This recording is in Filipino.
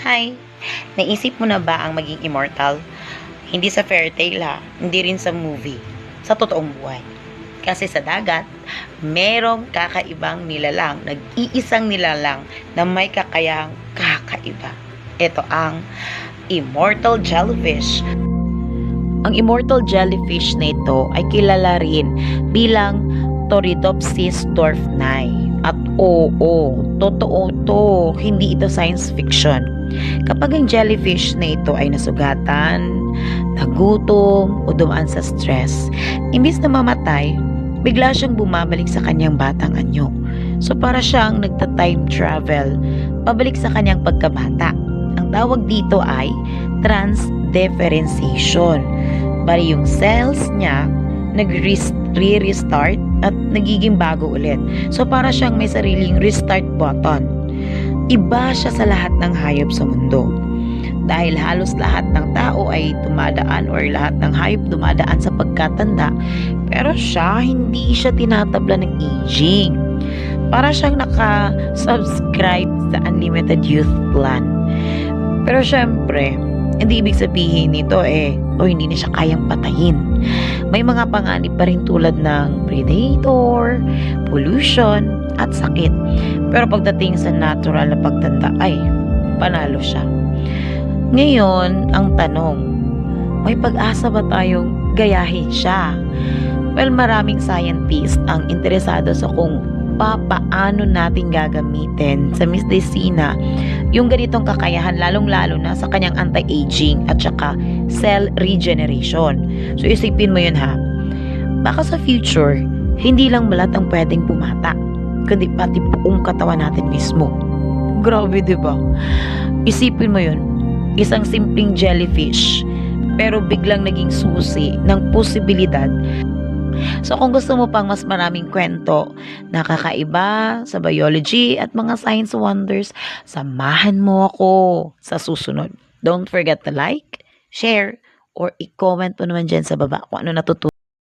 Hi! Naisip mo na ba ang maging immortal? Hindi sa fairy tale ha, hindi rin sa movie. Sa totoong buhay. Kasi sa dagat, merong kakaibang nilalang, nag-iisang nilalang na may kakayahang kakaiba. Ito ang immortal jellyfish. Ang immortal jellyfish na ito ay kilala rin bilang Toridopsis dwarfni. At oo, totoo to, hindi ito science fiction. Kapag ang jellyfish na ito ay nasugatan, nagutom, o dumaan sa stress, imbis na mamatay, bigla siyang bumabalik sa kanyang batang anyo. So para siyang nagta-time travel, pabalik sa kanyang pagkabata. Ang tawag dito ay transdifferentiation. Bali yung cells niya nag-restart at nagiging bago ulit. So para siyang may sariling restart button. Iba siya sa lahat ng hayop sa mundo. Dahil halos lahat ng tao ay dumadaan or lahat ng hayop dumadaan sa pagkatanda, pero siya hindi siya tinatabla ng aging. Para siyang naka-subscribe sa Unlimited Youth Plan. Pero syempre, hindi ibig sabihin nito eh, o hindi na siya kayang patayin. May mga panganib pa rin tulad ng predator, pollution, at sakit. Pero pagdating sa natural na pagtanda ay panalo siya. Ngayon, ang tanong, may pag-asa ba tayong gayahin siya? Well, maraming scientist ang interesado sa kung papaano natin gagamitin sa Miss Decina yung ganitong kakayahan lalong-lalo na sa kanyang anti-aging at saka cell regeneration. So isipin mo yun ha. Baka sa future, hindi lang balat ang pwedeng bumata, kundi pati buong katawan natin mismo. Grabe, di ba? Isipin mo yun, isang simpleng jellyfish, pero biglang naging susi ng posibilidad So kung gusto mo pang mas maraming kwento na kakaiba sa biology at mga science wonders, samahan mo ako sa susunod. Don't forget to like, share, or i-comment mo naman dyan sa baba kung ano natutunan